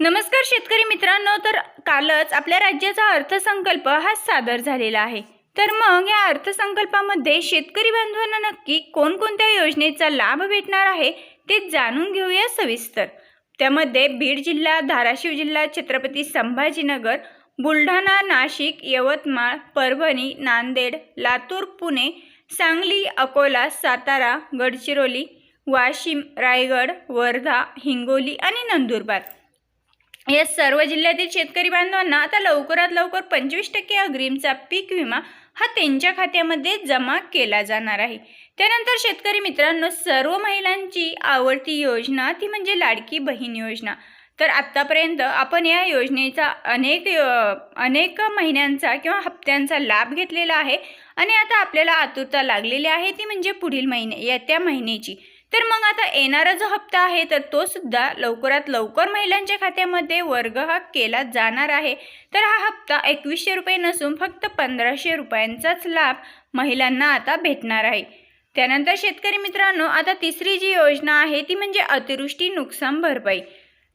नमस्कार शेतकरी मित्रांनो तर कालच आपल्या राज्याचा अर्थसंकल्प हा सादर झालेला आहे. तर मग या अर्थसंकल्पामध्ये शेतकरी बांधवांना नक्की कोणकोणत्या योजनेचा लाभ भेटणार आहे ते जाणून घेऊया सविस्तर. त्यामध्ये बीड जिल्हा धाराशिव जिल्हा छत्रपती संभाजीनगर बुलढाणा नाशिक यवतमाळ परभणी नांदेड लातूर पुणे सांगली अकोला सातारा गडचिरोली वाशिम रायगड वर्धा हिंगोली आणि नंदुरबार. या सर्व जिल्ह्यातील शेतकरी बांधवांना आता लवकरात लवकर पंचवीस टक्के अग्रिमचा पीक विमा हा त्यांच्या खात्यामध्ये जमा केला जाणार आहे. त्यानंतर शेतकरी मित्रांनो सर्व महिलांची आवडती योजना ती म्हणजे लाडकी बहीण योजना. तर आत्तापर्यंत आपण या योजनेचा अनेक यो अनेक महिन्यांचा किंवा हप्त्यांचा लाभ घेतलेला आहे आणि आता आपल्याला आतुरता लागलेली आहे ती म्हणजे पुढील महिने येत्या महिन्याची. तर मग आता येणारा जो हप्ता आहे तर तो सुद्धा लवकरात लवकर महिलांच्या खात्यामध्ये वर्ग हा केला जाणार आहे. तर हा हप्ता एकवीसशे रुपये नसून फक्त पंधराशे रुपयांचाच लाभ महिलांना आता भेटणार आहे. त्यानंतर शेतकरी मित्रांनो आता तिसरी जी योजना आहे ती म्हणजे अतिवृष्टी नुकसान भरपाई.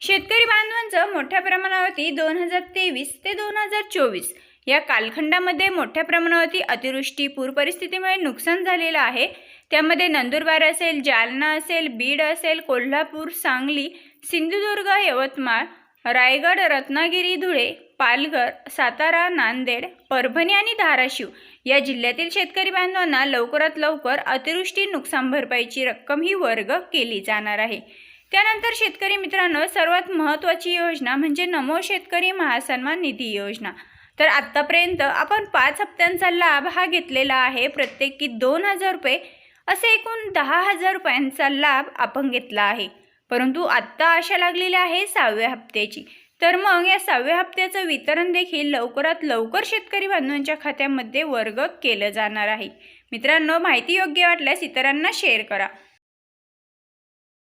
शेतकरी बांधवांचं मोठ्या प्रमाणावरती दोन हजार तेवीस ते दोन हजार चोवीस या कालखंडामध्ये मोठ्या प्रमाणावरती अतिवृष्टी पूर परिस्थितीमुळे नुकसान झालेलं आहे. त्यामध्ये नंदुरबार असेल जालना असेल बीड असेल कोल्हापूर सांगली सिंधुदुर्ग यवतमाळ रायगड रत्नागिरी धुळे पालघर सातारा नांदेड परभणी आणि धाराशिव या जिल्ह्यातील शेतकरी बांधवांना लवकरात लवकर अतिवृष्टी नुकसान भरपाईची रक्कम ही वर्ग केली जाणार आहे. त्यानंतर शेतकरी मित्रांनो सर्वात महत्त्वाची योजना म्हणजे नमो शेतकरी महासन्मान निधी योजना. तर आत्तापर्यंत आपण पाच हप्त्यांचा लाभ हा घेतलेला आहे. प्रत्येकी दोन हजार रुपये असे एकूण दहा हजार रुपयांचा लाभ आपण घेतला आहे. परंतु आत्ता आशा लागलेली आहे सहाव्या हप्त्याची. तर मग या सहाव्या हप्त्याचं वितरण देखील लवकरात लवकर शेतकरी बांधवांच्या खात्यामध्ये वर्ग केलं जाणार आहे. मित्रांनो माहिती योग्य वाटल्यास इतरांना शेअर करा.